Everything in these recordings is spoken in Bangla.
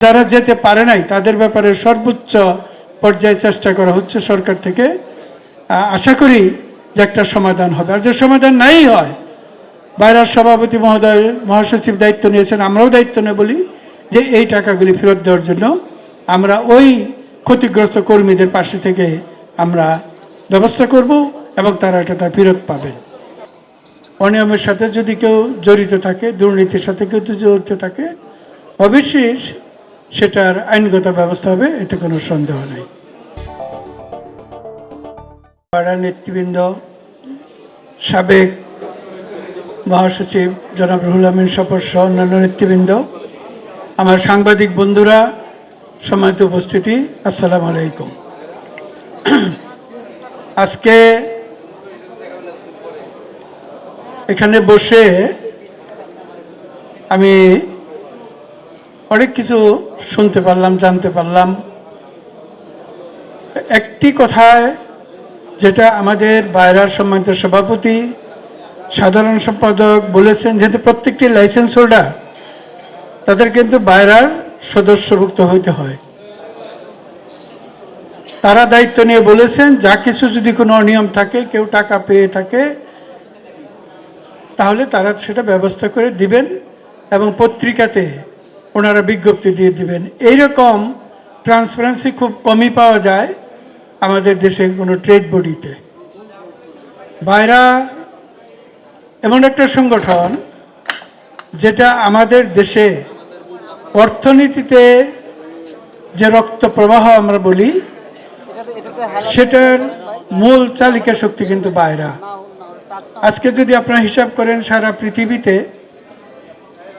যারা যেতে পারে নাই, তাদের ব্যাপারে সর্বোচ্চ পর্যায়ে চেষ্টা করা হচ্ছে সরকার থেকে। আশা করি যে একটা সমাধান হবে। আর যে সমাধান নাই হয়, বাইরের সভাপতি মহোদয়, মহাসচিব দায়িত্ব নিয়েছেন, আমরাও দায়িত্ব নেই বলি যে এই টাকাগুলি ফেরত দেওয়ার জন্য আমরা ওই ক্ষতিগ্রস্ত কর্মীদের পাশে থেকে আমরা ব্যবস্থা করব এবং তারা এটা তার ফেরত পাবেন। অনিয়মের সাথে যদি কেউ জড়িত থাকে, দুর্নীতির সাথে কেউ জড়িত থাকে অবশ্যই সেটার আইনগত ব্যবস্থা হবে, এতে কোনো সন্দেহ নেই। পাড়া নেতৃবৃন্দ, সাবেক মহাসচিব জনাব রুহুল আমিন সফর সহ অন্যান্য নেতৃবৃন্দ, আমার সাংবাদিক বন্ধুরা, সম্মানিত উপস্থিতি, আসসালামু আলাইকুম। আজকে এখানে বসে আমি অনেক কিছু শুনতে পারলাম, জানতে পারলাম। একটি কথায় যেটা আমাদের বাইরার সম্মানিত সভাপতি, সাধারণ সম্পাদক বলেছেন, যেহেতু প্রত্যেকটি লাইসেন্স হোল্ডার তাদের কিন্তু বাইরার সদস্যভুক্ত হইতে হয়। তারা দায়িত্ব নিয়ে বলেছেন, যা কিছু যদি কোনো অনিয়ম থাকে, কেউ টাকা পেয়ে থাকে, তাহলে তারা সেটা ব্যবস্থা করে দিবেন এবং পত্রিকাতে ওনারা বিজ্ঞপ্তি দিয়ে দিবেন। এইরকম ট্রান্সপারেন্সি খুব কমই পাওয়া যায় আমাদের দেশে কোনো ট্রেড বডিতে বাইরা এমন একটা সংগঠন যেটা আমাদের দেশে অর্থনীতিতে যে রক্ত প্রবাহ আমরা বলি, সেটার মূল চালিকা শক্তি কিন্তু বাইরা। আজকে যদি আপনারা হিসাব করেন সারা পৃথিবীতে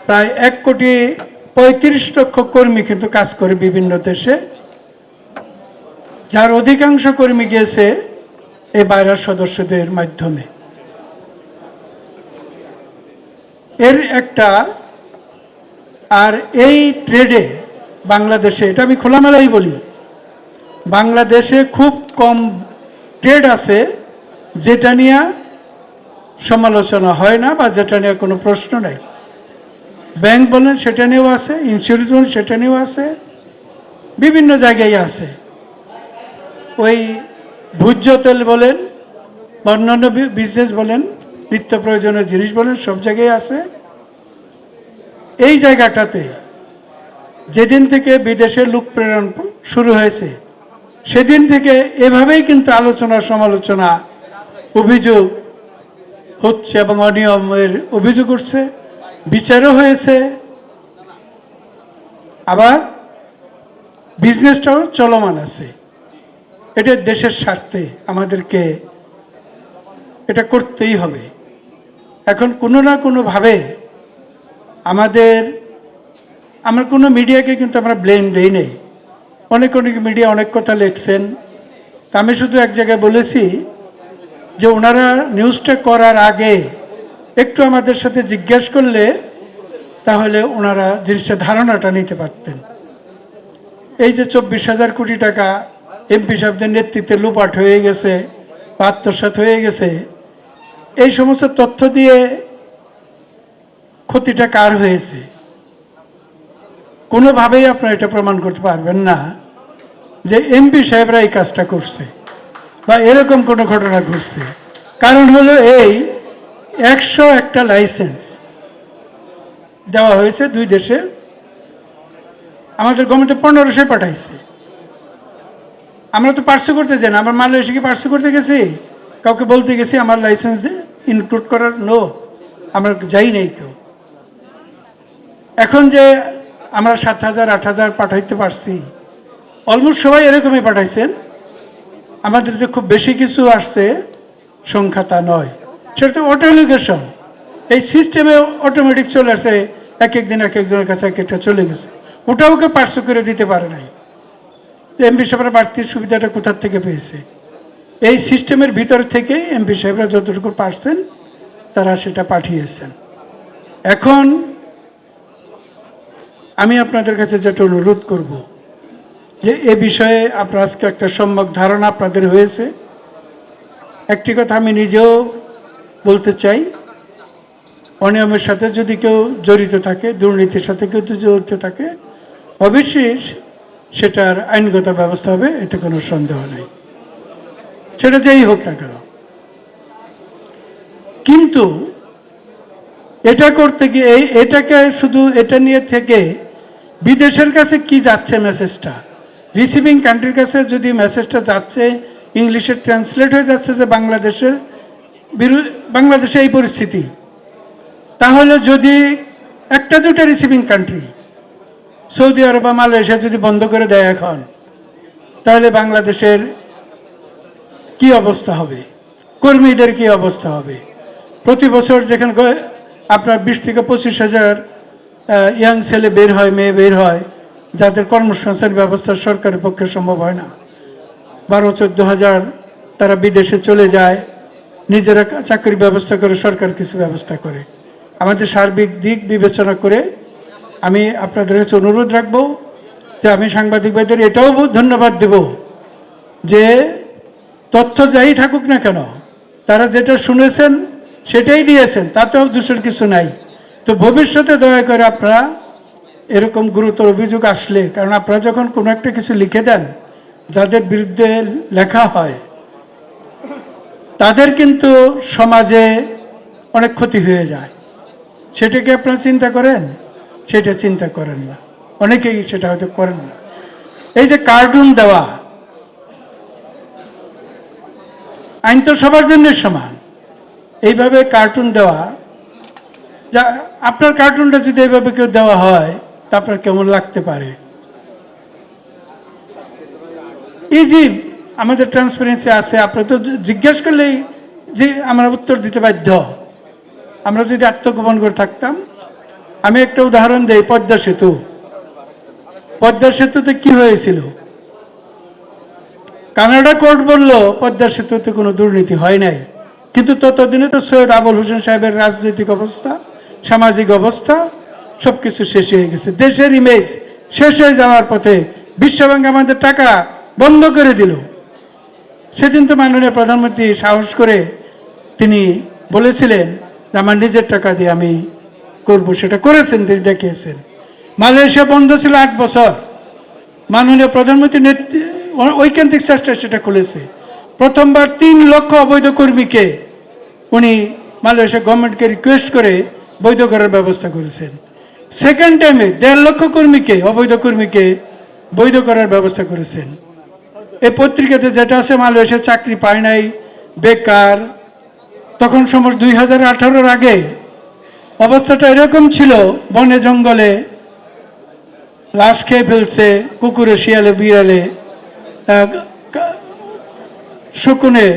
প্রায় এক কোটি পঁয়ত্রিশ লক্ষ কর্মী কিন্তু কাজ করে বিভিন্ন দেশে, যার অধিকাংশ কর্মী গিয়েছে এই বাইরের সদস্যদের মাধ্যমে। এর একটা, আর এই ট্রেডে বাংলাদেশে, এটা আমি খোলামেলাই বলি, বাংলাদেশে খুব কম ট্রেড আছে যেটা নিয়ে সমালোচনা হয় না বা যেটা নিয়ে কোনো প্রশ্ন নেই। ব্যাংক বলেন সেটা নিয়েও আছে ইন্স্যুরেন্স বলেন সেটা নিয়েও আছে, বিভিন্ন জায়গায় আছে। ওই ভোজ্য তেল বলেন বা অন্যান্য বিজনেস বলেন, নিত্য প্রয়োজনীয় জিনিস বলেন, সব জায়গায় আছে। এই জায়গাটাতে যেদিন থেকে বিদেশে লোক প্রেরণ শুরু হয়েছে, সেদিন থেকে এভাবেই কিন্তু আলোচনা সমালোচনা, অভিযোগ হচ্ছে এবং অনিয়মের অভিযোগ উঠছে। বিচারও হয়েছে। আবার বিজনেসটাও চলমান আছে। এটা দেশের স্বার্থে আমাদেরকে এটা করতেই হবে। এখন কোনো না কোনোভাবে আমাদের, আমার কোনো মিডিয়াকে কিন্তু আমরা ব্লেম দেই নেই। অনেক অনেক মিডিয়া অনেক কথা লিখছেন। আমি শুধু এক জায়গায় বলেছি যে ওনারা নিউজটা করার আগে একটু আমাদের সাথে জিজ্ঞেস করলে তাহলে ওনারা জিনিসটা ধারণাটা নিতে পারতেন। এই যে চব্বিশ হাজার কোটি টাকা এমপি সাহেবদের নেতৃত্বে লুপাট হয়ে গেছে বা আত্মসাত হয়ে গেছে, এই সমস্ত তথ্য দিয়ে ক্ষতিটা কার হয়েছে? কোনোভাবেই আপনারা এটা প্রমাণ করতে পারবেন না যে এমপি সাহেবরা এই কাজটা করছে বা এরকম কোনো ঘটনা ঘটছে। কারণ হলো এই একশো একটা লাইসেন্স দেওয়া হয়েছে দুই দেশে। আমাদের গভর্নমেন্টে পনেরোশো পাঠাইছে। আমরা তো পার্সু করতে যাই না, আমার মালয়েশিয়া কি পার্সু করতে গেছি, কাউকে বলতে গেছি, আমার লাইসেন্স দিয়ে ইনক্লুড করার নো আমরা যাই নাই কেউ। এখন যে আমরা সাত হাজার, আট হাজার পাঠাইতে পারছি অলমোস্ট সবাই এরকমই পাঠাইছেন। আমাদের যে খুব বেশি কিছু আসছে, সংখ্যা তা নয়। সেটা তো অটোলোকেশন এই সিস্টেমে অটোমেটিক চলে আসে, এক এক দিন এক একজনের কাছে এক একটা চলে গেছে। ওটাও কেউ পার্শ্ব করে দিতে পারে নাই। এমপি সাহেবরা বাড়তির সুবিধাটা কোথার থেকে পেয়েছে? এই সিস্টেমের ভিতর থেকেই এমপি সাহেবরা যতটুকু পারছেন, তারা সেটা পাঠিয়েছেন। এখন আমি আপনাদের কাছে যেটা অনুরোধ করব, যে এ বিষয়ে আপনার আজকে একটা সম্যক ধারণা আপনাদের হয়েছে। একটি কথা আমি নিজেও বলতে চাই, অনিয়মের সাথে যদি কেউ জড়িত থাকে, দুর্নীতির সাথে কেউ যদি জড়িত থাকে অবশ্যই সেটার আইনগত ব্যবস্থা হবে, এতে কোনো সন্দেহ নেই। সেটা যেই হোক না কেন। কিন্তু এটা করতে গিয়ে, এই এটাকে শুধু এটা নিয়ে থেকে বিদেশের কাছে কি যাচ্ছে মেসেজটা? রিসিভিং কান্ট্রির কাছে যদি মেসেজটা যাচ্ছে ইংলিশে ট্রান্সলেট হয়ে যাচ্ছে যে বাংলাদেশের বাংলাদেশে এই পরিস্থিতি। তাহলে যদি একটা দুটো রিসিভিং কান্ট্রি সৌদি আরব বা মালয়েশিয়া যদি বন্ধ করে দেয় এখন, তাহলে বাংলাদেশের কি অবস্থা হবে? কর্মীদের কি অবস্থা হবে? প্রতি বছর যেখানে আপনার বিশ থেকে পঁচিশ হাজার ইয়াং ছেলে বের হয়, মেয়ে বের হয়, যাদের কর্মসংস্থান ব্যবস্থা সরকারের পক্ষে সম্ভব হয় না। বারো, চোদ্দ হাজার তারা বিদেশে চলে যায় নিজেরা চাকরির ব্যবস্থা করে, সরকার কিছু ব্যবস্থা করে। আমাদের সার্বিক দিক বিবেচনা করে আমি আপনাদের কাছে অনুরোধ রাখব যে আমি সাংবাদিক ভাইদের এটাও ধন্যবাদ দেব যে তথ্য যাই থাকুক না কেন, তারা যেটা শুনেছেন, সেটাই দিয়েছেন, তাতেও দূষণ কিছু নাই। তো ভবিষ্যতে দয়া করে আপনারা এরকম গুরুতর অভিযোগ আসলে, কারণ আপনারা যখন কোনো একটা কিছু লিখে দেন, যাদের বিরুদ্ধে লেখা হয় তাদের কিন্তু সমাজে অনেক ক্ষতি হয়ে যায়। সেটাকে আপনারা চিন্তা করেন? সেটা চিন্তা করেন না। অনেকেই সেটা হয়তো করেন না। এই যে কার্টুন দেওয়া, আইন তো সবার জন্য সমান। এইভাবে কার্টুন দেওয়া, যা আপনার কার্টুনটা যদি এইভাবে কেউ দেওয়া হয়, তা আপনার কেমন লাগতে পারে? ইজি আমাদের ট্রান্সপারেন্সি আছে আপনি তো জিজ্ঞেস করলেই যে আমরা উত্তর দিতে বাধ্য। আমরা যদি আত্মগোপন করে থাকতাম, আমি একটা উদাহরণ দেই, পদ্মা সেতু। পদ্মা সেতুতে কি হয়েছিল? কানাডা কোর্ট বলল, পদ্মা সেতুতে কোনো দুর্নীতি হয় নাই। কিন্তু ততদিনে তো সৈয়দ আবুল হোসেন সাহেবের রাজনৈতিক অবস্থা, সামাজিক অবস্থা সব কিছু শেষ হয়ে গেছে। দেশের ইমেজ শেষ হয়ে যাওয়ার পথে বিশ্বব্যাংক আমাদের টাকা বন্ধ করে দিল। সেদিন তো মাননীয় প্রধানমন্ত্রী সাহস করে তিনি বলেছিলেন যে আমার নিজের টাকা দিয়ে আমি করব, সেটা করেছেন, তিনি দেখিয়েছেন। মালয়েশিয়া বন্ধ ছিল আট বছর। মাননীয় প্রধানমন্ত্রী নেতৃ- ঐকান্তিক চেষ্টা সেটা খুলেছে। প্রথমবার তিন লক্ষ অবৈধ কর্মীকে উনি মালয়েশিয়া গভর্নমেন্টকে রিকোয়েস্ট করে বৈধ করার ব্যবস্থা করেছেন। সেকেন্ড টাইমে দেড় লক্ষ কর্মীকে, অবৈধ কর্মীকে বৈধ করার ব্যবস্থা করেছেন। পত্রিকাতে যেটা আছে, মালয়েশিয়া চাকরি পায় নাই, বেকার। তখন সময় দুই হাজার আঠারোর আগে অবস্থাটা এরকম ছিল, বনে জঙ্গলে, লাশ খেয়ে ফেলছে, কুকুরে, শিয়ালে, বিড়ালে শকুনে।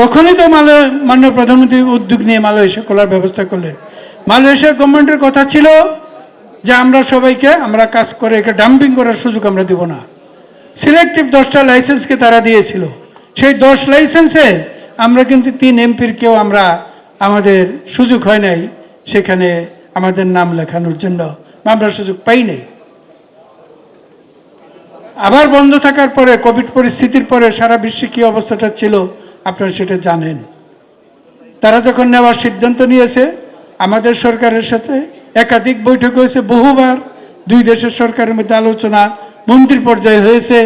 তখনই তো মালয়, মাননীয় প্রধানমন্ত্রী উদ্যোগ নিয়ে মালয়েশিয়া খোলার ব্যবস্থা করলেন। মালয়েশিয়া গভর্নমেন্টের কথা ছিল যে, আমরা সবাইকে, আমরা কাজ করে একে ডাম্পিং করার সুযোগ আমরা দিব না। সিলেক্টিভ দশটা লাইসেন্সকে তারা দিয়েছিল। সেই দশ লাইসেন্সে আমরা কিন্তু তিন এমপির কেউ আমরা আমাদের সুযোগ হয় নাই সেখানে আমাদের নাম লেখানোর জন্য। আমরা সুযোগ পাই নাই। আবার বন্ধ থাকার পরে, কোভিড পরিস্থিতির পরে সারা বিশ্বে কী অবস্থাটা ছিল আপনারা সেটা জানেন। তারা যখন নেওয়ার সিদ্ধান্ত নিয়েছে, আমাদের সরকারের সাথে একাধিক বৈঠক হয়েছে, বহুবার দুই দেশের সরকারের মধ্যে আলোচনা মন্ত্রী পর্যায়ে হয়েছে।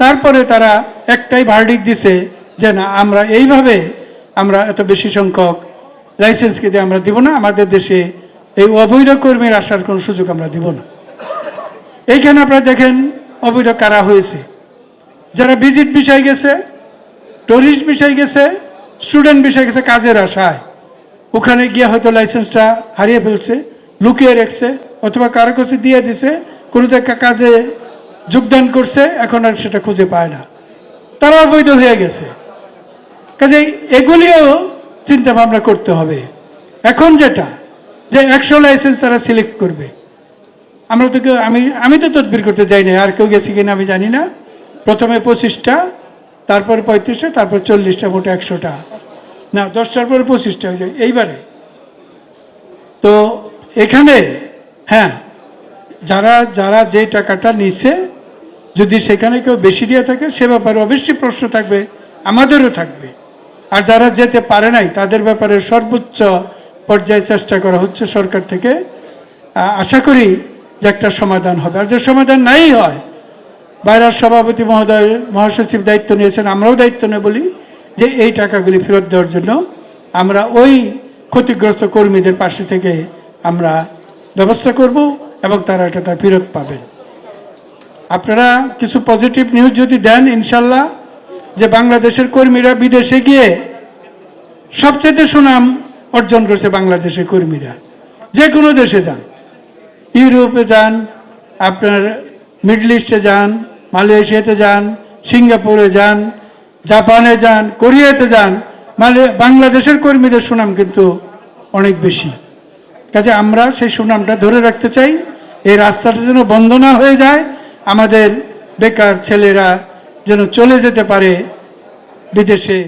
তারপরে তারা একটাই ভার্ডিক দিছে যে না, আমরা এইভাবে আমরা এত বেশি সংখ্যক লাইসেন্সকে দিয়ে আমরা দিব না, আমাদের দেশে এই অবৈধ কর্মীর আসার কোনো সুযোগ আমরা দিব না। এইখানে আপনারা দেখেন অবৈধ কারা হয়েছে। যারা ভিজিট বিষয় গেছে টুরিস্ট বিষয় গেছে স্টুডেন্ট বিষয় গেছে, কাজের আশায়। ওখানে গিয়ে হয়তো লাইসেন্সটা হারিয়ে ফেলছে, লুকিয়ে রেখেছে, অথবা কারও কাছে দিয়ে দিছে কোনো জায়গায় কাজে যোগদান করছে, এখন আর সেটা খুঁজে পায় না। তারা অবৈধ হয়ে গেছে। কাজে এগুলিও চিন্তা ভাবনা করতে হবে। এখন যেটা, যে একশো লাইসেন্স তারা সিলেক্ট করবে। আমরা তো কেউ আমি আমি তো তদবির করতে যাই না আর কেউ গেছে কিনা আমি জানি না। প্রথমে পঁচিশটা, তারপর পঁয়ত্রিশটা, তারপর চল্লিশটা, মোট একশোটা। না, দশটার পরে পঁচিশটা হয়ে যায়। এইবারে। তো এখানে হ্যাঁ যারা যারা যে টাকাটা নিচ্ছে যদি সেখানে কেউ বেশি দিয়ে থাকে, সে ব্যাপারে অবশ্যই প্রশ্ন থাকবে, আমাদেরও থাকবে। আর যারা যেতে পারে নাই, তাদের ব্যাপারে সর্বোচ্চ পর্যায়ে চেষ্টা করা হচ্ছে সরকার থেকে। আশা করি যে একটা সমাধান হবে। আর যে সমাধান নাই হয়, বাইরের সভাপতি মহোদয়, মহাসচিব দায়িত্ব নিয়েছেন, আমরাও দায়িত্ব নেই বলি যে এই টাকাগুলি ফেরত দেওয়ার জন্য আমরা ওই ক্ষতিগ্রস্ত কর্মীদের পাশে থেকে আমরা ব্যবস্থা করব। এবং তারা এটা ফেরত পাবেন আপনারা কিছু পজিটিভ নিউজ যদি দেন, ইনশাল্লাহ, যে বাংলাদেশের কর্মীরা বিদেশে গিয়ে সবচেয়ে সুনাম অর্জন করছে বাংলাদেশের কর্মীরা। যে কোনো দেশে যান। ইউরোপে যান, আপনার মিডল ইস্টে যান, মালয়েশিয়াতে যান, সিঙ্গাপুরে যান, জাপানে যান, কোরিয়াতে যান মানে বাংলাদেশের কর্মীদের সুনাম কিন্তু অনেক বেশি। কাজে আমরা সেই সুনামটা ধরে রাখতে চাই। এই রাস্তাটা যেন বন্ধ না হয়ে যায়, আমাদের বেকার ছেলেরা যেন চলে যেতে পারে বিদেশে।